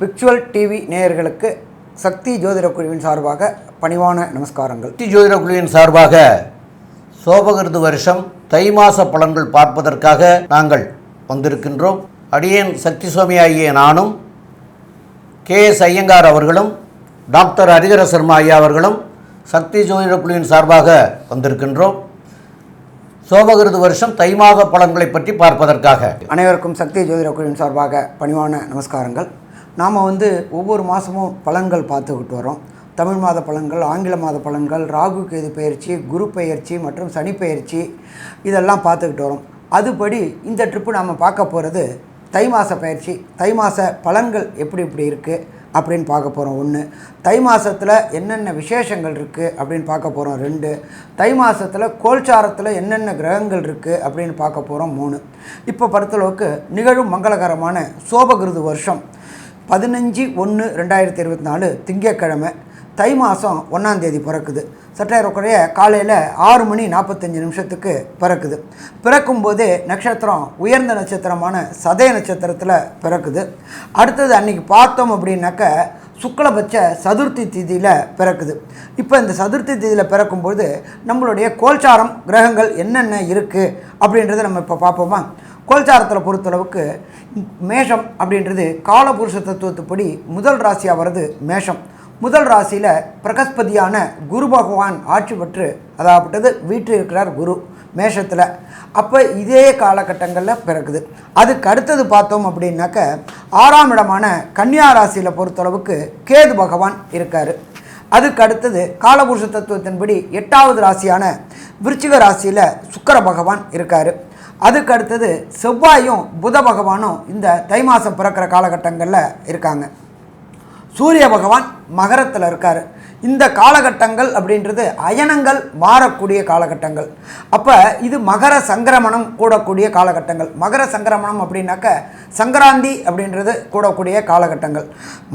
பிக்சுவல் TV நேயர்களுக்கு சக்தி ஜோதிட குழுவின் சார்பாக பணிவான நமஸ்காரங்கள். சக்தி ஜோதிட குழுவின் சார்பாக சோபகிருது வருஷம் தை மாச பலன்கள் பார்ப்பதற்காக நாங்கள் வந்திருக்கின்றோம். அடியேன் சக்தி சுவாமி ஆகிய நானும் கே எஸ் ஐயங்கார் அவர்களும் டாக்டர் ஹரிகர சர்மா ஐயா அவர்களும் சக்தி ஜோதிட குழுவின் சார்பாக வந்திருக்கின்றோம். சோபகிருது வருஷம் தை மாத பலன்களை பற்றி பார்ப்பதற்காக. அனைவருக்கும் சக்தி ஜோதிட குழுவின் சார்பாக பணிவான நமஸ்காரங்கள். நாம் வந்து ஒவ்வொரு மாதமும் பலன்கள் பார்த்துக்கிட்டு வரோம் தமிழ் மாத பலன்கள் ஆங்கில மாத பலன்கள் ராகு கேது பயிற்சி குரு பயிற்சி மற்றும் சனி பயிற்சி இதெல்லாம் பார்த்துக்கிட்டு வரோம் அதுபடி இந்த ட்ரிப்பு நாம் பார்க்க போகிறது தை மாத பயிற்சி தை மாத பலன்கள் எப்படி இப்படி இருக்குது அப்படின்னு பார்க்க போகிறோம் ஒன்று தை மாதத்தில் என்னென்ன விசேஷங்கள் இருக்குது அப்படின்னு பார்க்க போகிறோம் ரெண்டு தை மாதத்தில் கோல்சாரத்தில் என்னென்ன கிரகங்கள் இருக்குது அப்படின்னு பார்க்க போகிறோம் மூணு இப்போ பொறுத்தளவுக்கு நிகழும் மங்களகரமான சோபகிருது வருஷம் பதினஞ்சு ஒன்று ரெண்டாயிரத்தி இருபத்தி நாலு திங்கட்கிழமை. தை மாதம் ஒன்றாந்தேதி பிறக்குது. சற்றேறக்குறைய காலையில் ஆறு மணி நாற்பத்தஞ்சு நிமிஷத்துக்கு பிறக்குது. பிறக்கும்போது நட்சத்திரம் உயர்ந்த நட்சத்திரமான சதய நட்சத்திரத்தில் பிறக்குது. அடுத்தது அன்றைக்கி பார்த்தோம் அப்படின்னாக்க சுக்லபட்ச சதுர்த்தி திதியில் பிறக்குது. இப்போ இந்த சதுர்த்தி திதியில் பிறக்கும்போது நம்மளுடைய கோல்சாரம் கிரகங்கள் என்னென்ன இருக்குது அப்படின்றத நம்ம இப்போ பார்ப்போமா? கோல்சாரத்தில் பொறுத்தளவுக்கு மேஷம் அப்படின்றது காலபுருஷ தத்துவத்துப்படி முதல் ராசியாக வருது மேஷம். முதல் ராசியில் பிரகஸ்பதியான குரு பகவான் ஆட்சி பெற்று அதாகப்பட்டது வீட்டில் இருக்கிறார் குரு மேஷத்தில். அப்போ இதே காலகட்டங்களில் பிறக்குது. அதுக்கு அடுத்தது பார்த்தோம் அப்படின்னாக்க ஆறாம் இடமான கன்னியா ராசியில் பொறுத்தளவுக்கு கேது பகவான் இருக்கார். அதுக்கு அடுத்தது காலபுருஷ தத்துவத்தின்படி எட்டாவது ராசியான விருச்சிக ராசியில் சுக்கர பகவான் இருக்கார். அதுக்கு அடுத்தது செவ்வாயும் புத பகவானும் இந்த தை மாதம் பிறக்கிற காலகட்டங்களில் இருக்காங்க. சூரிய பகவான் மகரத்தில் இருக்கார். இந்த காலகட்டங்கள் அப்படின்றது அயனங்கள் மாறக்கூடிய காலகட்டங்கள். அப்போ இது மகர சங்கிரமணம் கூடக்கூடிய காலகட்டங்கள். மகர சங்கிரமணம் அப்படின்னாக்க சங்கராந்தி அப்படின்றது கூடக்கூடிய காலகட்டங்கள்.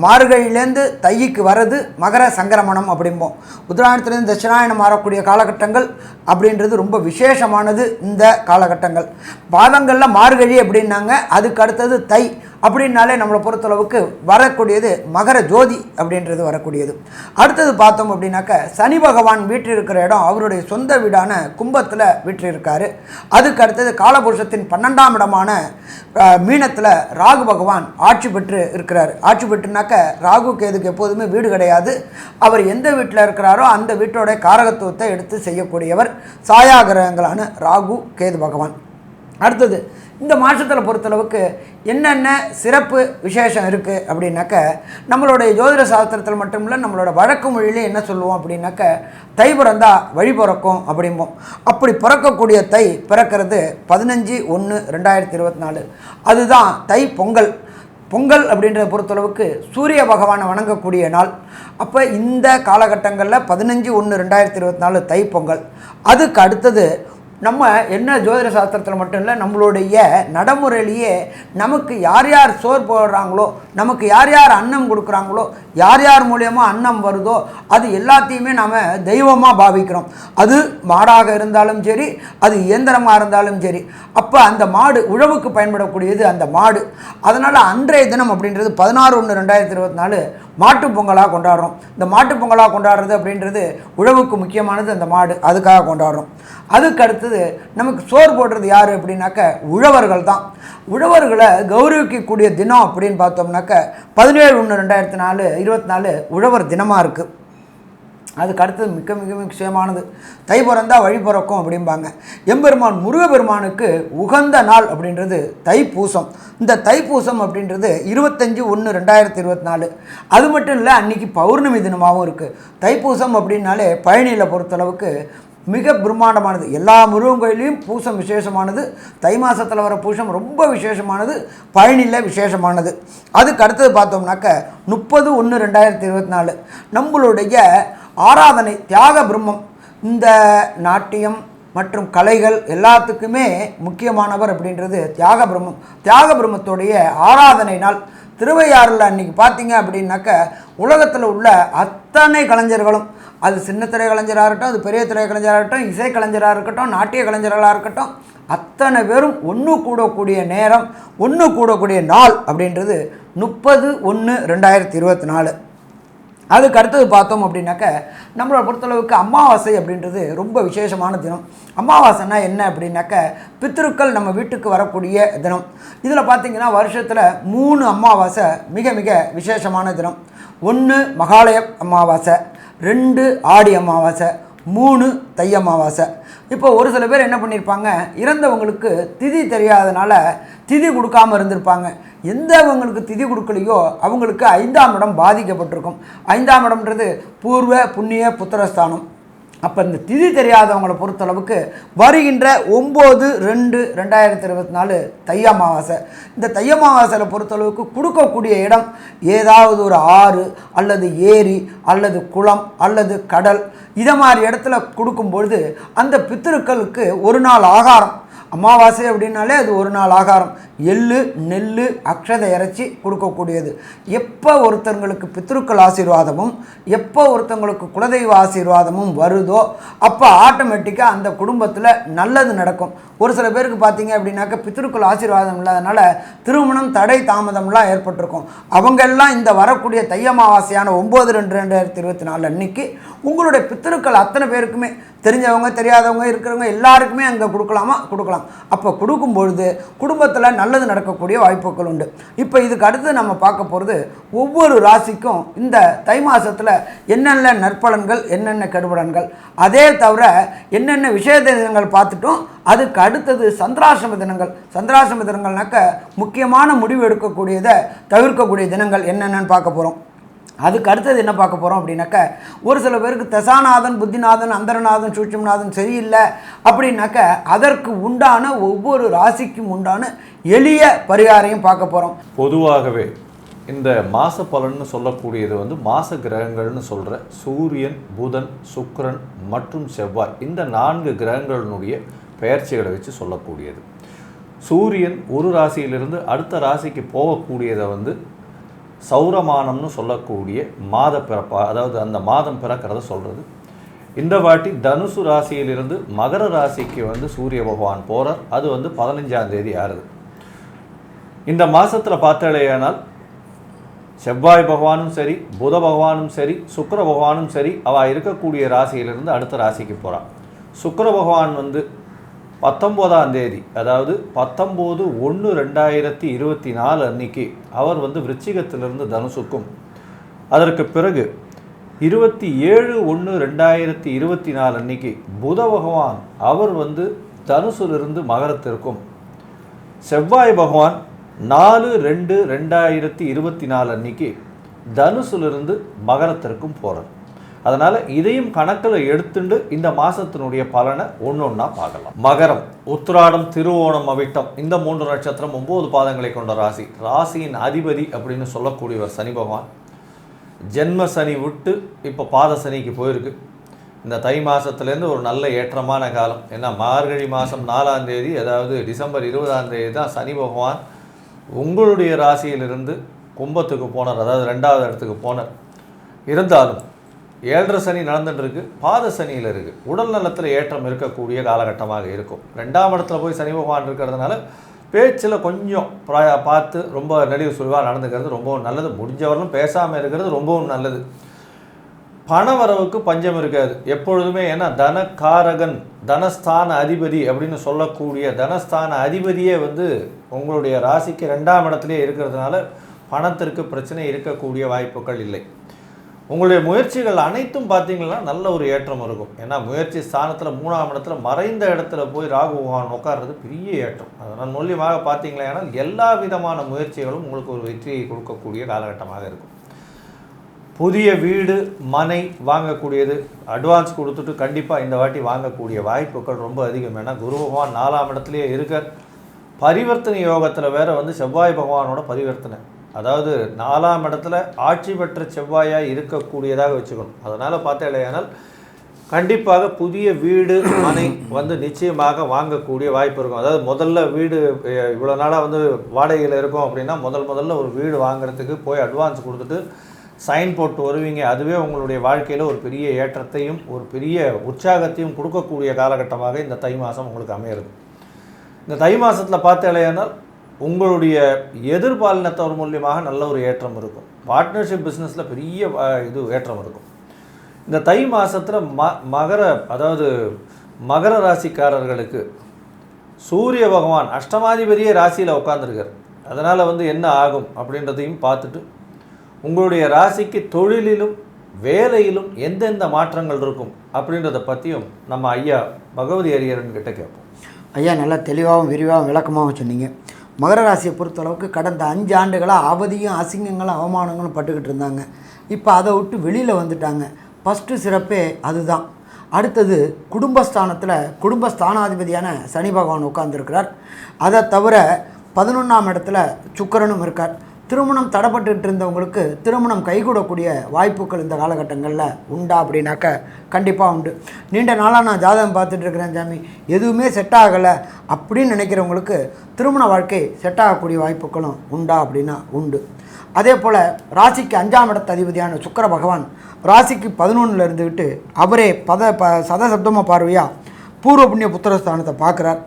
மார்கழியிலேருந்து தைக்கு வர்றது மகர சங்கிரமணம் அப்படிம்போம். உத்தராயணத்துலேருந்து தட்சிணாயணம் மாறக்கூடிய காலகட்டங்கள் அப்படின்றது ரொம்ப விசேஷமானது இந்த காலகட்டங்கள். பாதங்களில் மார்கழி அப்படின்னாங்க அதுக்கு அடுத்தது தை அப்படின்னாலே நம்மளை பொறுத்தளவுக்கு வரக்கூடியது மகர ஜோதி அப்படின்றது வரக்கூடியது. அடுத்தது பார்த்தோம் அப்படின்னாக்க சனி பகவான் வீற்றிருக்கிற இடம் அவருடைய சொந்த வீடான கும்பத்தில் வீற்றிருக்காரு. அதுக்கு அடுத்தது காலபுருஷத்தின் பன்னெண்டாம் இடமான மீனத்தில் ராகு பகவான் ஆட்சி பெற்று இருக்கிறார். ஆட்சி பெற்றுனாக்க ராகு கேதுக்கு எப்போதுமே வீடு கிடையாது. அவர் எந்த வீட்டில் இருக்கிறாரோ அந்த வீட்டோட காரகத்துவத்தை எடுத்து செய்யக்கூடியவர் சாயா கிரகங்களான ராகு கேது பகவான். அடுத்தது இந்த மாதத்தில் பொறுத்தளவுக்கு என்னென்ன சிறப்பு விசேஷம் இருக்குது அப்படின்னாக்க நம்மளுடைய ஜோதிட சாஸ்திரத்தில் மட்டும் இல்லை நம்மளோட வழக்கு மொழியிலே என்ன சொல்லுவோம் அப்படின்னாக்க தை பிறந்தா வழி பிறக்கும் அப்படிம்போம். அப்படி பிறக்கக்கூடிய தை பிறக்கிறது பதினஞ்சு ஒன்று ரெண்டாயிரத்தி இருபத்தி நாலு அதுதான் தை பொங்கல். பொங்கல் அப்படின்றத பொறுத்தளவுக்கு சூரிய பகவானை வணங்கக்கூடிய நாள். அப்போ இந்த காலகட்டங்களில் பதினஞ்சு ஒன்று ரெண்டாயிரத்தி இருபத்தி நாலு தை பொங்கல். அதுக்கு அடுத்தது நம்ம என்ன ஜோதிட சாஸ்திரத்தில் மட்டும் இல்லை நம்மளுடைய நடைமுறையிலேயே நமக்கு யார் யார் சோர் போடுறாங்களோ நமக்கு யார் யார் அன்னம் கொடுக்குறாங்களோ யார் யார் மூலியமாக அன்னம் வருதோ அது எல்லாத்தையுமே நாம் தெய்வமாக பாவிக்கிறோம். அது மாடாக இருந்தாலும் சரி அது இயந்திரமாக இருந்தாலும் சரி. அப்போ அந்த மாடு உழவுக்கு பயன்படக்கூடியது அந்த மாடு. அதனால் அன்றைய தினம் அப்படின்றது பதினாறு ஒன்று ரெண்டாயிரத்தி இருபத்தி நாலு மாட்டு பொங்கலாக கொண்டாடுறோம். இந்த மாட்டு பொங்கலாக கொண்டாடுறது அப்படின்றது உழவுக்கு முக்கியமானது அந்த மாடு அதுக்காக கொண்டாடுறோம். அதுக்கடுத்து அடுத்தது நமக்கு சோறு போடுறது யார் அப்படின்னாக்க உழவர்கள் தான் உழவர்களை கௌரவிக்கக்கூடிய தினம் அப்படின்னு பார்த்தோம்னாக்க பதினேழு ஒன்று ரெண்டாயிரத்தி நாலு இருபத்தி நாலு உழவர் தினமாக இருக்குது அதுக்கு அடுத்தது மிக மிக முக்கியமானது தை பிறந்தால் வழி பிறக்கும் அப்படிம்பாங்க. எம்பெருமான் முருகப்பெருமானுக்கு உகந்த நாள் அப்படின்றது தைப்பூசம். இந்த தைப்பூசம் அப்படின்றது இருபத்தஞ்சி ஒன்று ரெண்டாயிரத்தி இருபத்தி நாலு. அது மட்டும் இல்லை அன்றைக்கி பௌர்ணமி தினமாகவும் இருக்குது தைப்பூசம் அப்படின்னாலே பழனியில் பொறுத்தளவுக்கு மிக பிரம்மாண்டமானது. எல்லா முருகன் கோயிலையும் பூசம் விசேஷமானது. தை மாதத்தில் வர பூசம் ரொம்ப விசேஷமானது. பழனியில் விசேஷமானது. அதுக்கு அடுத்தது பார்த்தோம்னாக்க முப்பது ஒன்று ரெண்டாயிரத்தி இருபத்தி நாலு. நம்மளுடைய ஆராதனை தியாக பிரம்மம். இந்த நாட்டியம் மற்றும் கலைகள் எல்லாத்துக்குமே முக்கியமானவர் அப்படின்றது தியாக பிரம்மம். தியாக பிரம்மத்துடைய ஆராதனை நாள் திருவையாறில் அன்றைக்கி பார்த்தீங்க அப்படின்னாக்க உலகத்தில் உள்ள அத்தனை கலைஞர்களும் அது சின்ன திரை கலைஞராக இருக்கட்டும் அது பெரிய திரை கலைஞராக இருக்கட்டும் இசை கலைஞராக இருக்கட்டும் நாட்டிய கலைஞர்களாக இருக்கட்டும் அத்தனை பேரும் ஒன்று கூடக்கூடிய நேரம் ஒன்று கூடக்கூடிய நாள் அப்படின்றது முப்பது ஒன்று ரெண்டாயிரத்தி இருபத்தி நாலு. அதுக்கு அடுத்தது பார்த்தோம் அப்படின்னாக்க நம்மளை பொறுத்தளவுக்கு அமாவாசை அப்படின்றது ரொம்ப விசேஷமான தினம். அமாவாசைனா என்ன அப்படின்னாக்க பித்திருக்கள் நம்ம வீட்டுக்கு வரக்கூடிய தினம். இதில் பார்த்தீங்கன்னா வருஷத்தில் மூணு அமாவாசை மிக மிக விசேஷமான தினம். ஒன்று மகாலய அமாவாசை ரெண்டு ஆடி அமாவாசை மூணு தை அமாவாசை. இப்போ ஒரு சில பேர் என்ன பண்ணியிருப்பாங்க இறந்தவங்களுக்கு திதி தெரியாதனால திதி கொடுக்காம இருந்திருப்பாங்க. எந்தவங்களுக்கு திதி கொடுக்கலையோ அவங்களுக்கு ஐந்தாம் இடம் பாதிக்கப்பட்டிருக்கும். ஐந்தாம் இடம்ன்றது பூர்வ புண்ணிய புத்திரஸ்தானம். அப்போ இந்த திதி தெரியாதவங்களை பொறுத்தளவுக்கு வருகின்ற ஒம்பது ரெண்டு ரெண்டாயிரத்தி இருபத்தி நாலு தை அமாவாசை. இந்த தை அமாவாசையில் பொறுத்தளவுக்கு கொடுக்கக்கூடிய இடம் ஏதாவது ஒரு ஆறு அல்லது ஏரி அல்லது குளம் அல்லது கடல் இதை மாதிரி இடத்துல கொடுக்கும்பொழுது அந்த பித்திருக்களுக்கு ஒரு நாள் ஆகாரம். அமாவாசை அப்படின்னாலே அது ஒரு நாள் ஆகாரம். எள்ளு நெல் அக்ஷதை இறைச்சி கொடுக்கக்கூடியது. எப்போ ஒருத்தங்களுக்கு பித்ருக்கள் ஆசீர்வாதமும் எப்போ ஒருத்தங்களுக்கு குலதெய்வ ஆசீர்வாதமும் வருதோ அப்போ ஆட்டோமேட்டிக்காக அந்த குடும்பத்தில் நல்லது நடக்கும். ஒரு சில பேருக்கு பார்த்தீங்க அப்படின்னாக்க பித்ருக்கள் ஆசீர்வாதம் இல்லாதனால திருமணம் தடை தாமதம்லாம் ஏற்பட்டிருக்கும். அவங்க எல்லாம் இந்த வரக்கூடிய தை அமாவாசையான ஒம்பது ரெண்டு ரெண்டாயிரத்தி இருபத்தி நாலு அன்னைக்கு உங்களுடைய பித்திருக்கள் அத்தனை பேருக்குமே தெரிஞ்சவங்க தெரியாதவங்க இருக்கிறவங்க எல்லாருக்குமே அங்கே கொடுக்கலாமா? கொடுக்கலாம். அப்போ கொடுக்கும் பொழுது குடும்பத்தில் நல்லது நடக்கக்கூடிய வாய்ப்புகள் உண்டு. இப்போ இதுக்கு அடுத்து நம்ம பார்க்க போகிறது ஒவ்வொரு ராசிக்கும் இந்த தை மாதத்தில் என்னென்ன நற்பலன்கள் என்னென்ன கெடுபலன்கள். அதே தவிர என்னென்ன விஷய தினங்கள் பார்த்துட்டோம் அதுக்கு அடுத்தது சந்திராசிரம தினங்கள். சந்திராசிரம தினங்கள்னாக்க முக்கியமான முடிவு எடுக்கக்கூடியதை தவிர்க்கக்கூடிய தினங்கள் என்னென்னன்னு பார்க்க போகிறோம் அதுக்கு அடுத்தது என்ன பார்க்க போகிறோம் அப்படின்னாக்க ஒரு சில பேருக்கு தசாநாதன் புத்திநாதன் அந்தரநாதன் சூட்சம்நாதன் சரியில்லை அப்படின்னாக்க அதற்கு உண்டான ஒவ்வொரு ராசிக்கும் உண்டான எளிய பரிகாரையும் பார்க்க போகிறோம் பொதுவாகவே இந்த மாச பலன்னு சொல்லக்கூடியது வந்து மாச கிரகங்கள்னு சொல்கிற சூரியன் புதன் சுக்கரன் மற்றும் செவ்வாய் இந்த நான்கு கிரகங்களினுடைய பெயர்ச்சிகளை வச்சு சொல்லக்கூடியது. சூரியன் ஒரு ராசியிலிருந்து அடுத்த ராசிக்கு போகக்கூடியதை வந்து சௌரமானம்னு சொல்லக்கூடிய மாத பிறப்பா அதாவது அந்த மாதம் பிறக்கிறத சொல்கிறது இந்த வாட்டி தனுசு ராசியிலிருந்து மகர ராசிக்கு வந்து சூரிய பகவான் போகிறார் அது வந்து பதினஞ்சாம் தேதி ஆறுது. இந்த மாதத்தில் பார்த்தாலேயானால் செவ்வாய் பகவானும் சரி புத பகவானும் சரி சுக்கர பகவானும் சரி அவள் இருக்கக்கூடிய ராசியிலிருந்து அடுத்த ராசிக்கு போகிறான் சுக்கர பகவான் வந்து பத்தொம்போதாம் தேதி அதாவது பத்தொம்போது ஒன்று ரெண்டாயிரத்தி இருபத்தி நாலு அன்னைக்கு அவர் வந்து விருச்சிகத்திலிருந்து தனுசுக்கும். அதற்கு பிறகு இருபத்தி ஏழு ஒன்று ரெண்டாயிரத்தி இருபத்தி நாலு அன்னைக்கு புத பகவான் அவர் வந்து தனுசுலிருந்து மகரத்திற்கும். செவ்வாய் பகவான் நாலு ரெண்டு ரெண்டாயிரத்தி இருபத்தி நாலு அன்னைக்கு தனுசுலிருந்து மகரத்திற்கும் போகிறார் அதனால் இதையும் கணக்கில் எடுத்துண்டு இந்த மாதத்தினுடைய பலனை ஒன்று ஒன்றா பார்க்கலாம். மகரம் உத்திராடம் திருவோணம் அவிட்டம் இந்த மூன்று நட்சத்திரம் ஒம்பது பாதங்களை கொண்ட ராசி. ராசியின் அதிபதி அப்படின்னு சொல்லக்கூடியவர் சனி பகவான். ஜென்ம சனி விட்டு இப்போ பாத சனிக்கு போயிருக்கு. இந்த தை மாதத்துலேருந்து ஒரு நல்ல ஏற்றமான காலம். ஏன்னா மார்கழி மாதம் நாலாம் தேதி அதாவது டிசம்பர் இருபதாம் தேதி தான் சனி பகவான் உங்களுடைய ராசியிலிருந்து கும்பத்துக்கு போனார். அதாவது ரெண்டாவது இடத்துக்கு போனார். இருந்தாலும் ஏழரை சனி நடந்துட்டுருக்கு பாத சனியில் இருக்குது உடல் நலத்தில் ஏற்றம் இருக்கக்கூடிய காலகட்டமாக இருக்கும். ரெண்டாம் இடத்துல போய் சனி பகவான் இருக்கிறதுனால பேச்சில் கொஞ்சம் பிரா- பார்த்து ரொம்ப நெளிவு சுழிவாக நடந்துக்கிறது ரொம்பவும் நல்லது. முடிஞ்சவரையும் பேசாமல் இருக்கிறது ரொம்பவும் நல்லது. பண வரவுக்கு பஞ்சம் இருக்காது. எப்பொழுதுமே ஏன்னா தனக்காரகன் தனஸ்தான அதிபதி அப்படின்னு சொல்லக்கூடிய தனஸ்தான அதிபதியே வந்து உங்களுடைய ராசிக்கு ரெண்டாம் இடத்துலேயே இருக்கிறதுனால பணத்திற்கு பிரச்சனை இருக்கக்கூடிய வாய்ப்புகள் இல்லை. உங்களுடைய முயற்சிகள் அனைத்தும் பார்த்தீங்கன்னா நல்ல ஒரு ஏற்றம் இருக்கும். ஏன்னா முயற்சி ஸ்தானத்தில் மூணாம் இடத்துல மறைந்த இடத்துல போய் ராகு பகவான் உட்கார்றது பெரிய ஏற்றம். அதனால் மூலியமாக பார்த்தீங்களா எல்லா விதமான முயற்சிகளும் உங்களுக்கு ஒரு வெற்றியை கொடுக்கக்கூடிய காலகட்டமாக இருக்கும். புதிய வீடு மனை வாங்கக்கூடியது அட்வான்ஸ் கொடுத்துட்டு கண்டிப்பாக இந்த வாட்டி வாங்கக்கூடிய வாய்ப்புகள் ரொம்ப அதிகம். ஏன்னா குரு பகவான் நாலாம் இடத்துலையே இருக்கார். பரிவர்த்தனை யோகத்தில் வேறு வந்து செவ்வாய் பகவானோட பரிவர்த்தனை. அதாவது நாலாம் இடத்துல ஆட்சி பெற்ற செவ்வாயாக இருக்கக்கூடியதாக வச்சுக்கணும். அதனால் பார்த்தேன் கண்டிப்பாக புதிய வீடு மனை வந்து நிச்சயமாக வாங்கக்கூடிய வாய்ப்பு இருக்கும். அதாவது முதல்ல வீடு இவ்வளோ நாளாக வந்து வாடகையில் இருக்கும் அப்படின்னா முதல் முதல்ல ஒரு வீடு வாங்குறதுக்கு போய் அட்வான்ஸ் கொடுத்துட்டு சைன் போட்டு வருவீங்க. அதுவே உங்களுடைய வாழ்க்கையில் ஒரு பெரிய ஏற்றத்தையும் ஒரு பெரிய உற்சாகத்தையும் கொடுக்கக்கூடிய காலகட்டமாக இந்த தை மாதம் உங்களுக்கு அமையிறது. இந்த தை மாதத்தில் பார்த்தேலையானால் உங்களுடைய எதிர்பாலினத்தவர் மூலியமாக நல்ல ஒரு ஏற்றம் இருக்கும். பார்ட்னர்ஷிப் பிஸ்னஸில் பெரிய இது ஏற்றம் இருக்கும். இந்த தை மாதத்தில் ம மகர அதாவது மகர ராசிக்காரர்களுக்கு சூரிய பகவான் அஷ்டமாதிபதியே ராசியில் உட்காந்துருக்கார் அதனால் வந்து என்ன ஆகும் அப்படின்றதையும் பார்த்துட்டு உங்களுடைய ராசிக்கு தொழிலிலும் வேலையிலும் எந்தெந்த மாற்றங்கள் இருக்கும் அப்படின்றத பற்றியும் நம்ம ஐயா பகவதி அரியரன் கிட்ட கேட்போம். ஐயா நல்லா தெளிவாகவும் விரிவாகவும் விளக்கமாகவும் சொன்னீங்க. மகர ராசியை பொறுத்தளவுக்கு கடந்த அஞ்சு ஆண்டுகளாக அவதியும் அசிங்கங்களும் அவமானங்களும் பட்டுக்கிட்டு இருந்தாங்க. இப்போ அதை விட்டு வெளியில் வந்துட்டாங்க. ஃபஸ்ட்டு சிறப்பே அதுதான். அடுத்தது குடும்பஸ்தானத்தில் குடும்பஸ்தானாதிபதியான சனி பகவான் உட்கார்ந்துருக்கிறார். அதை தவிர பதினொன்றாம் இடத்துல சுக்கரனும் இருக்கார். திருமணம் தடைப்பட்டுட்டு இருந்தவங்களுக்கு திருமணம் கைகூடக்கூடிய வாய்ப்புகள் இந்த காலகட்டங்களில் உண்டா அப்படின்னாக்க கண்டிப்பாக உண்டு. நீண்ட நாளாக நான் ஜாதகம் பார்த்துட்டு இருக்கிறேன் சாமி. எதுவுமே செட் ஆகலை அப்படின்னு நினைக்கிறவங்களுக்கு திருமண வாழ்க்கை செட் ஆகக்கூடிய வாய்ப்புகளும் உண்டா அப்படின்னா உண்டு. அதே போல் ராசிக்கு அஞ்சாம் இடத்து அதிபதியான சுக்கர பகவான் ராசிக்கு பதினொன்றில் இருந்துக்கிட்டு அவரே பத ப சதசப்தமாக பார்வையாக பூர்வ புண்ணிய புத்திரஸ்தானத்தை பார்க்குறார்.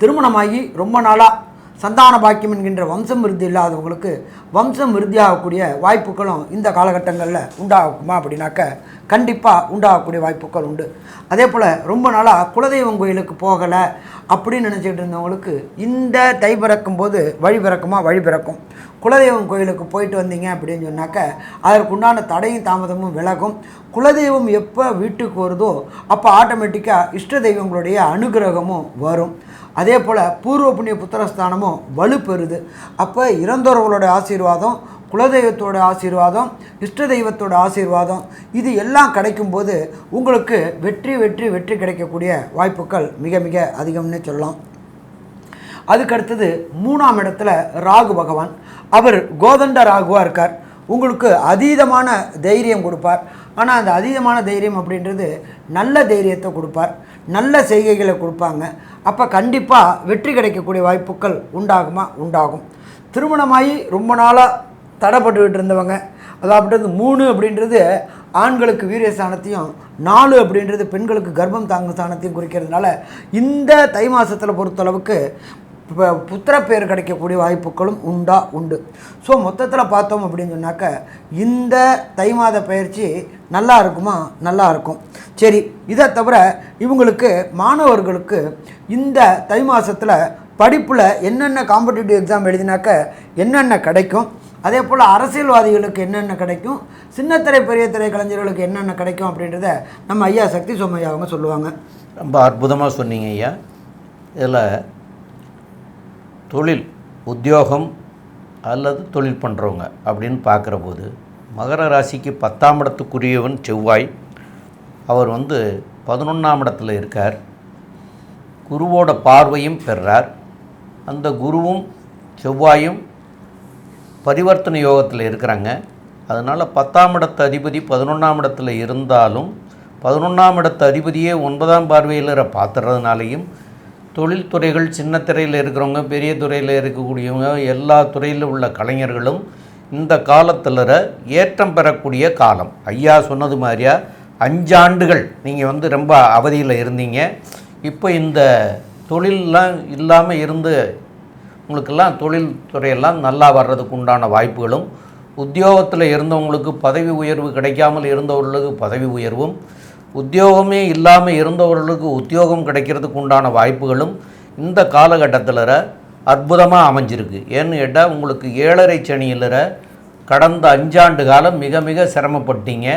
திருமணமாகி ரொம்ப நாளாக சந்தான பாக்கியம் என்கின்ற வம்சம் விருத்தி இல்லாதவங்களுக்கு வம்சம் விருத்தியாகக்கூடிய வாய்ப்புகளும் இந்த காலகட்டங்களில் உண்டாகுமா அப்படின்னாக்க கண்டிப்பாக உண்டாகக்கூடிய வாய்ப்புகள் உண்டு. அதே போல் ரொம்ப நாளாக குலதெய்வம் கோயிலுக்கு போகலை அப்படின்னு நினச்சிக்கிட்டு இருந்தவங்களுக்கு இந்த தை பிறக்கும் போது வழி பிறக்குமா? வழி பிறக்கும். குலதெய்வம் கோயிலுக்கு போயிட்டு வந்தீங்க அப்படின்னு சொன்னாக்க அதற்கு உண்டான தடையும் தாமதமும் விலகும். குலதெய்வம் எப்போ வீட்டுக்கு வருதோ அப்போ ஆட்டோமேட்டிக்காக இஷ்ட தெய்வங்களுடைய அனுகிரகமும் வரும். அதே போல் பூர்வ புண்ணிய புத்திரஸ்தானமும் வலுப்பெறுது அப்போ இறந்தவர்களோட ஆசீர்வாதம் குலதெய்வத்தோட ஆசீர்வாதம் இஷ்ட தெய்வத்தோட ஆசீர்வாதம் இது எல்லாம் கிடைக்கும்போது உங்களுக்கு வெற்றி வெற்றி வெற்றி கிடைக்கக்கூடிய வாய்ப்புகள் மிக மிக அதிகம்னே சொல்லலாம். அதுக்கு அடுத்தது மூணாம் இடத்துல ராகு பகவான். அவர் கோதண்ட ராகுவாக இருக்கார். உங்களுக்கு அதீதமான தைரியம் கொடுப்பார். ஆனால் அந்த அதீதமான தைரியம் அப்படின்றது நல்ல தைரியத்தை கொடுப்பார். நல்ல செய்கைகளை கொடுப்பாங்க. அப்போ கண்டிப்பாக வெற்றி கிடைக்கக்கூடிய வாய்ப்புகள் உண்டாகுமா? உண்டாகும். திருமணமாகி ரொம்ப நாளாக தடைப்பட்டுக்கிட்டு இருந்தவங்க அதாவது மூணு அப்படின்றது ஆண்களுக்கு வீரிய ஸ்தானத்தையும் நாலு அப்படின்றது பெண்களுக்கு கர்ப்பம் தாங்கும் ஸ்தானத்தையும் குறிக்கிறதுனால இந்த தை மாதத்தில் பொறுத்தளவுக்கு இப்போ புத்திர பேர் கிடைக்கக்கூடிய வாய்ப்புகளும் உண்டா? உண்டு. ஸோ மொத்தத்தில் பார்த்தோம் அப்படின்னு சொன்னாக்க இந்த தை மாத பயிற்சி நல்லா இருக்குமா? நல்லா இருக்கும். சரி இதை தவிர இவங்களுக்கு மாணவர்களுக்கு இந்த தை மாதத்தில் படிப்பில் என்னென்ன காம்படிட்டிவ் எக்ஸாம் எழுதினாக்க என்னென்ன கிடைக்கும்? அதே போல் அரசியல்வாதிகளுக்கு என்னென்ன கிடைக்கும்? சின்னத்திரை பெரிய திரை கலைஞர்களுக்கு என்னென்ன கிடைக்கும் அப்படின்றத நம்ம ஐயா சக்தி சோமையா அவங்க சொல்லுவாங்க. ரொம்ப அற்புதமாக சொன்னீங்க ஐயா. இதில் தொழில் உத்தியோகம் அல்லது தொழில் பண்ணுறவங்க அப்படின்னு பார்க்குற போது மகர ராசிக்கு பத்தாம் இடத்துக்குரியவன் செவ்வாய். அவர் வந்து பதினொன்றாம் இடத்துல இருக்கார். குருவோட பார்வையும் பெறார். அந்த குருவும் செவ்வாயும் பரிவர்த்தனை யோகத்தில் இருக்கிறாங்க. அதனால் பத்தாம் இடத்து அதிபதி பதினொன்றாம் இடத்துல இருந்தாலும் பதினொன்றாம் இடத்து அதிபதியே ஒன்பதாம் பார்வையில் பார்த்துறதுனாலையும் தொழில்துறைகள் சின்ன துறையில் இருக்கிறவங்க பெரிய துறையில் இருக்கக்கூடியவங்க எல்லா துறையில் உள்ள கலைஞர்களும் இந்த காலத்தில் ஏற்றம் பெறக்கூடிய காலம். ஐயா சொன்னது மாதிரியா அஞ்சாண்டுகள் நீங்கள் வந்து ரொம்ப அவதியில் இருந்தீங்க. இப்போ இந்த தொழிலெலாம் இல்லாமல் இருந்து உங்களுக்கெல்லாம் தொழில்துறையெல்லாம் நல்லா வர்றதுக்கு உண்டான வாய்ப்புகளும் உத்தியோகத்தில் இருந்தவங்களுக்கு பதவி உயர்வு கிடைக்காமல் இருந்தவர்களுக்கு பதவி உயர்வும் உத்தியோகமே இல்லாமல் இருந்தவர்களுக்கு உத்தியோகம் கிடைக்கிறதுக்கு உண்டான வாய்ப்புகளும் இந்த காலகட்டத்தில் அற்புதமாக அமைஞ்சிருக்கு. ஏன்னு கேட்டால் உங்களுக்கு ஏழரை சனியில் கடந்த அஞ்சாண்டு காலம் மிக மிக சிரமப்பட்டீங்க.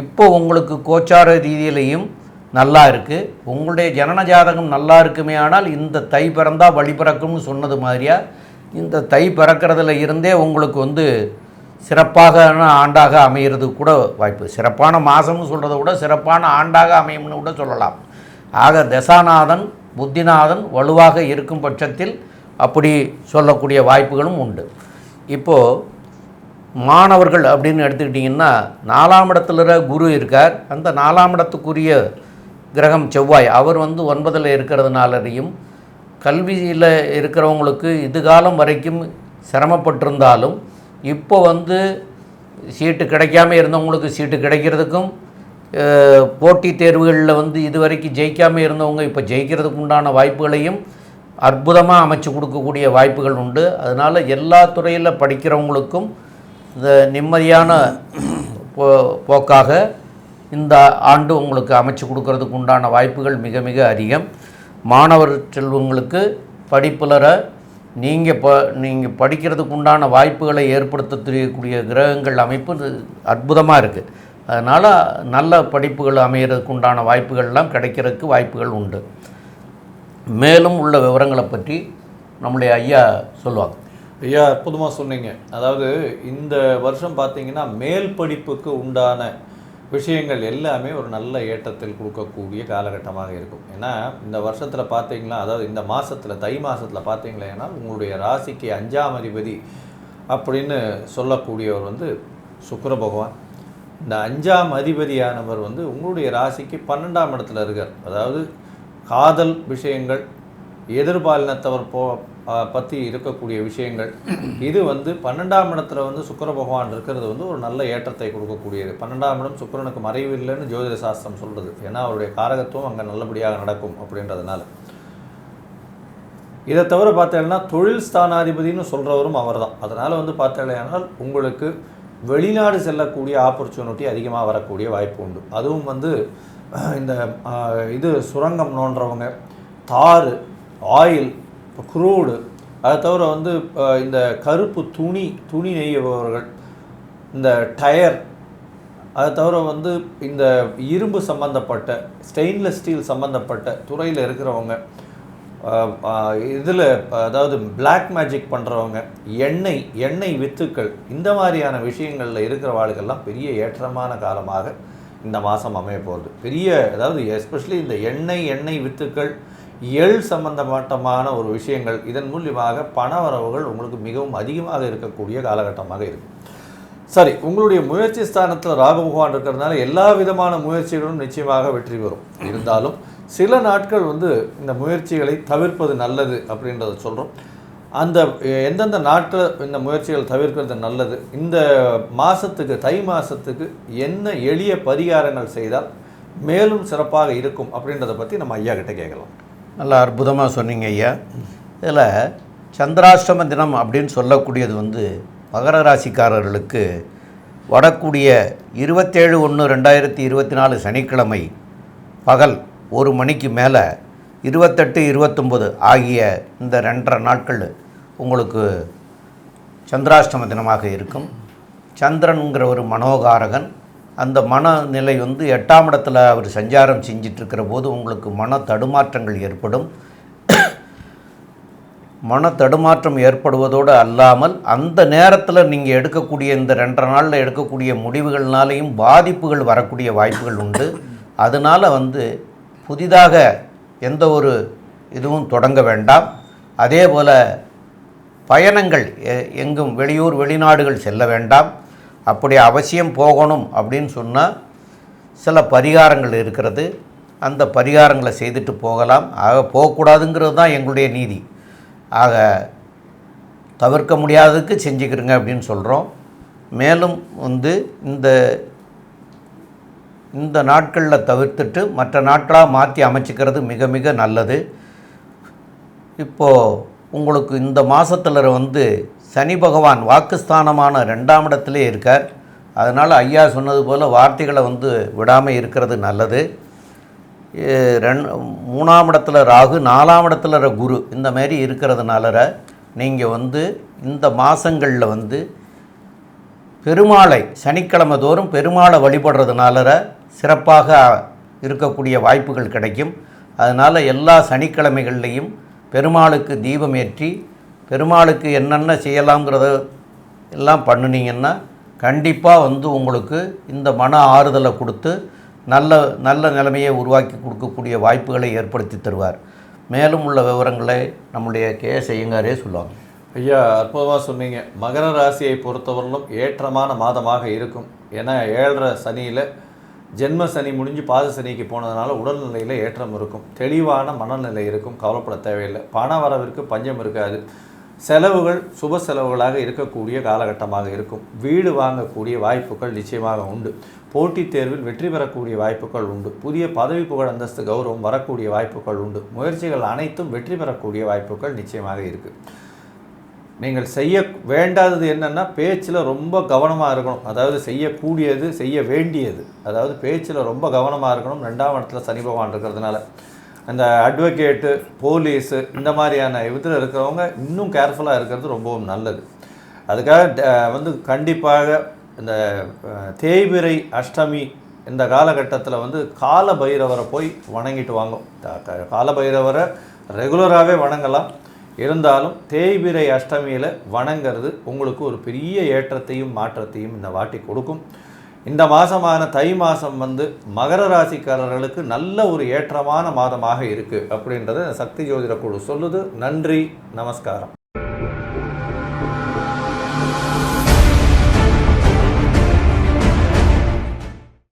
இப்போ உங்களுக்கு கோச்சார ரீதியிலையும் நல்லா இருக்குது உங்களுடைய ஜனன ஜாதகம் நல்லா இருக்குமே ஆனால் இந்த தை பிறந்தால் வழி பிறக்கும்னு சொன்னது மாதிரியா? இந்த தை பிறக்கிறதுல இருந்தே உங்களுக்கு வந்து சிறப்பாக ஆண்டாக அமையிறது கூட வாய்ப்பு. சிறப்பான மாதம்னு சொல்கிறத விட சிறப்பான ஆண்டாக அமையும்னு கூட சொல்லலாம். ஆக தசாநாதன் புத்திநாதன் வலுவாக இருக்கும் பட்சத்தில் அப்படி சொல்லக்கூடிய வாய்ப்புகளும் உண்டு. இப்போது மாணவர்கள் அப்படின்னு எடுத்துக்கிட்டிங்கன்னா நாலாம் இடத்துல குரு இருக்கார். அந்த நாலாம் இடத்துக்குரிய கிரகம் செவ்வாய். அவர் வந்து ஒன்பதில் இருக்கிறதுனாலையும் கல்வியில் இருக்கிறவங்களுக்கு இதுகாலம் வரைக்கும் சிரமப்பட்டிருந்தாலும் இப்போ வந்து சீட்டு கிடைக்காம இருந்தவங்களுக்கு சீட்டு கிடைக்கிறதுக்கும் போட்டித் தேர்வுகளில் வந்து இதுவரைக்கும் ஜெயிக்காமல் இருந்தவங்க இப்போ ஜெயிக்கிறதுக்கு உண்டான வாய்ப்புகளையும் அற்புதமாக அமைச்சு கொடுக்கக்கூடிய வாய்ப்புகள் உண்டு. அதனால் எல்லா துறையில் படிக்கிறவங்களுக்கும் இந்த நிம்மதியான போ போக்காக இந்த ஆண்டு உங்களுக்கு அமைச்சு கொடுக்கறதுக்கு உண்டான வாய்ப்புகள் மிக மிக அதிகம். மாணவர் செல்வங்களுக்கு படிப்புலரை நீங்கள் ப நீங்கள் படிக்கிறதுக்கு உண்டான வாய்ப்புகளை ஏற்படுத்த தெரியக்கூடிய கிரகங்கள் அமைப்பு அற்புதமாக இருக்குது அதனால் நல்ல படிப்புகள் அமைகிறதுக்கு உண்டான வாய்ப்புகள்லாம் கிடைக்கிறதுக்கு வாய்ப்புகள் உண்டு. மேலும் உள்ள விவரங்களை பற்றி நம்முடைய ஐயா சொல்லுவாங்க. ஐயா அற்புதமாக சொன்னீங்க. அதாவது இந்த வருஷம் பார்த்தீங்கன்னா மேல் படிப்புக்கு உண்டான விஷயங்கள் எல்லாமே ஒரு நல்ல ஏற்றத்தில் கொடுக்கக்கூடிய காலகட்டமாக இருக்கும். ஏன்னா இந்த வருஷத்தில் பார்த்தீங்களா அதாவது இந்த மாதத்தில் தை மாதத்தில் பார்த்தீங்களேன்னா உங்களுடைய ராசிக்கு அஞ்சாம் அதிபதி அப்படின்னு சொல்லக்கூடியவர் வந்து சுக்கர பகவான். இந்த அஞ்சாம் அதிபதியானவர் வந்து உங்களுடைய ராசிக்கு பன்னெண்டாம் இடத்துல இருக்கார். அதாவது காதல் விஷயங்கள் எதிர்பாலினத்தவர் போ பற்றி இருக்கக்கூடிய விஷயங்கள். இது வந்து பன்னெண்டாம் இடத்துல வந்து சுக்கிர பகவான் இருக்கிறது வந்து ஒரு நல்ல ஏற்றத்தை கொடுக்கக்கூடியது. பன்னெண்டாம் இடம் சுக்கரனுக்கு மறைவு இல்லைன்னு ஜோதிட சாஸ்திரம் சொல்கிறது ஏன்னா அவருடைய காரகத்துவம் அங்கே நல்லபடியாக நடக்கும் அப்படின்றதுனால. இதை தவிர பார்த்தேன்னா தொழில் ஸ்தானாதிபதினு சொல்கிறவரும் அவர் தான் அதனால் வந்து பார்த்தீங்கன்னா உங்களுக்கு வெளிநாடு செல்லக்கூடிய ஆப்பர்ச்சுனிட்டி அதிகமாக வரக்கூடிய வாய்ப்பு உண்டு. அதுவும் வந்து இந்த இது சுரங்கம் நோன்றவங்க தார் ஆயில் குரூடு அதை தவிர வந்து இந்த கருப்பு துணி துணி நெய்யபவர்கள் இந்த டயர் அதை தவிர வந்து இந்த இரும்பு சம்பந்தப்பட்ட ஸ்டெயின்லெஸ் ஸ்டீல் சம்மந்தப்பட்ட துறையில் இருக்கிறவங்க இதில் அதாவது பிளாக் மேஜிக் பண்ணுறவங்க எண்ணெய் எண்ணெய் வித்துக்கள் இந்த மாதிரியான விஷயங்களில் இருக்கிற வாழ்கள்லாம் பெரிய ஏற்றமான காலமாக இந்த மாதம் அமைய போகுது பெரிய அதாவது எஸ்பெஷலி இந்த எண்ணெய் எண்ணெய் வித்துக்கள் எள் சம்பந்தப்பட்டமான ஒரு விஷயங்கள் இதன் மூலியமாக பண வரவுகள் உங்களுக்கு மிகவும் அதிகமாக இருக்கக்கூடிய காலகட்டமாக இருக்கும். சரி உங்களுடைய முயற்சி ஸ்தானத்தில் ராகு பகவான் இருக்கிறதுனால எல்லா விதமான முயற்சிகளும் நிச்சயமாக வெற்றி பெறும். இருந்தாலும் சில நாட்கள் வந்து இந்த முயற்சிகளை தவிர்ப்பது நல்லது அப்படின்றத சொல்கிறோம் அந்த எந்தெந்த நாட்கள் இந்த முயற்சிகள் தவிர்க்கிறது நல்லது? இந்த மாதத்துக்கு தை மாதத்துக்கு என்ன எளிய பரிகாரங்கள் செய்தால் மேலும் சிறப்பாக இருக்கும் அப்படின்றத பற்றி நம்ம ஐயா கிட்ட கேட்கலாம். நல்லா அற்புதமாக சொன்னீங்க ஐயா. இதில் சந்திராஷ்டம தினம் அப்படின்னு சொல்லக்கூடியது வந்து மகர ராசிக்காரர்களுக்கு வரக்கூடிய இருபத்தேழு ஒன்று ரெண்டாயிரத்தி இருபத்தி நாலு சனிக்கிழமை பகல் ஒரு மணிக்கு மேலே இருபத்தெட்டு இருபத்தொம்பது ஆகிய இந்த ரெண்டரை நாட்கள் உங்களுக்கு சந்திராஷ்டம தினமாக இருக்கும். சந்திரனுங்கிற ஒரு மனோகாரகன் அந்த மனநிலை வந்து எட்டாம் இடத்துல அவர் சஞ்சாரம் செஞ்சிட்ருக்கிற போது உங்களுக்கு மன தடுமாற்றங்கள் ஏற்படும். மன தடுமாற்றம் ஏற்படுவதோடு அல்லாமல் அந்த நேரத்தில் நீங்கள் எடுக்கக்கூடிய இந்த ரெண்டரை நாளில் எடுக்கக்கூடிய முடிவுகள்னாலேயும் பாதிப்புகள் வரக்கூடிய வாய்ப்புகள் உண்டு. அதனால் வந்து புதிதாக எந்த ஒரு இதுவும் தொடங்க வேண்டாம். அதே போல் பயணங்கள் எ- எங்கும் வெளியூர் வெளிநாடுகள் செல்ல வேண்டாம். அப்படி அவசியம் போகணும் அப்படின்னு சொன்னால் சில பரிகாரங்கள் இருக்கிறது. அந்த பரிகாரங்களை செய்துட்டு போகலாம். ஆக போகக்கூடாதுங்கிறது தான் எங்களுடைய நீதி. ஆக தவிர்க்க முடியாததுக்கு செஞ்சுக்கிறங்க அப்படின்னு சொல்கிறோம் மேலும் வந்து இந்த இந்த நாட்களில் தவிர்த்துட்டு மற்ற நாட்களாக மாற்றி அமைச்சிக்கிறது மிக மிக நல்லது. இப்போது உங்களுக்கு இந்த மாதத்தில் வந்து சனி பகவான் வாக்குஸ்தானமான ரெண்டாம் இடத்திலே இருக்கார். அதனால் ஐயா சொன்னது போல் வார்த்தைகளை வந்து விடாமல் இருக்கிறது நல்லது. ரெண் மூணாம் இடத்துல ராகு நாலாம் இடத்துல ர- குரு இந்த மாதிரி இருக்கிறதுனால நீங்கள் வந்து இந்த மாதங்களில் வந்து பெருமாளை சனிக்கிழமை தோறும் பெருமாளை வழிபடுறதுனால சிறப்பாக இருக்கக்கூடிய வாய்ப்புகள் கிடைக்கும். அதனால் எல்லா சனிக்கிழமைகள்லையும் பெருமாளுக்கு தீபம் ஏற்றி பெருமாளுக்கு என்னென்ன செய்யலாங்கிறத எல்லாம் பண்ணினீங்கன்னா கண்டிப்பாக வந்து உங்களுக்கு இந்த மன ஆறுதலை கொடுத்து நல்ல நல்ல நிலைமையை உருவாக்கி கொடுக்கக்கூடிய வாய்ப்புகளை ஏற்படுத்தி தருவார். மேலும் உள்ள விவரங்களை நம்முடைய கே செய்யுங்காரே சொல்லுவாங்க. ஐயா அற்புதமாக சொன்னீங்க. மகர ராசியை பொறுத்தவரையிலும் ஏற்றமான மாதமாக இருக்கும். ஏன்னா ஏழரை சனியில் ஜென்ம சனி முடிஞ்சு பாத சனிக்கு போனதுனால உடல்நிலையில் ஏற்றம் இருக்கும். தெளிவான மனநிலை இருக்கும். கவலைப்பட தேவையில்லை. பண வரவிற்கு பஞ்சம் இருக்காது. செலவுகள் சுப செலவுகளாக இருக்கக்கூடிய காலகட்டமாக இருக்கும். வீடு வாங்கக்கூடிய வாய்ப்புகள் நிச்சயமாக உண்டு. போட்டித் தேர்வில் வெற்றி பெறக்கூடிய வாய்ப்புகள் உண்டு. புதிய பதவி புகழ் அந்தஸ்து கௌரவம் வரக்கூடிய வாய்ப்புகள் உண்டு. முயற்சிகள் அனைத்தும் வெற்றி பெறக்கூடிய வாய்ப்புகள் நிச்சயமாக இருக்குது நீங்கள் செய்ய வேண்டாதது என்னென்னா பேச்சில் ரொம்ப கவனமாக இருக்கணும். அதாவது செய்யக்கூடியது செய்ய வேண்டியது. அதாவது பேச்சில் ரொம்ப கவனமாக இருக்கணும். ரெண்டாம் இடத்துல சனி பகவான் இருக்கிறதுனால. அந்த அட்வொகேட்டு போலீஸு இந்த மாதிரியான இதில் இருக்கிறவங்க இன்னும் கேர்ஃபுல்லாக இருக்கிறது ரொம்பவும் நல்லது. அதுக்காக ட- வந்து கண்டிப்பாக இந்த தேய்பிரை அஷ்டமி இந்த காலகட்டத்தில் வந்து கால பைரவரை போய் வணங்கிட்டு வாங்க க- கால பைரவரை ரெகுலராகவே வணங்கலாம். இருந்தாலும் தேய்பிரை அஷ்டமியில் வணங்கிறது உங்களுக்கு ஒரு பெரிய ஏற்றத்தையும் மாற்றத்தையும் இந்த வாட்டி கொடுக்கும். இந்த மாதமான தை மாதம் வந்து மகர ராசிக்காரர்களுக்கு நல்ல ஒரு ஏற்றமான மாதமாக இருக்குது அப்படின்றத சக்தி ஜோதிட குழு சொல்லுது. நன்றி நமஸ்காரம்.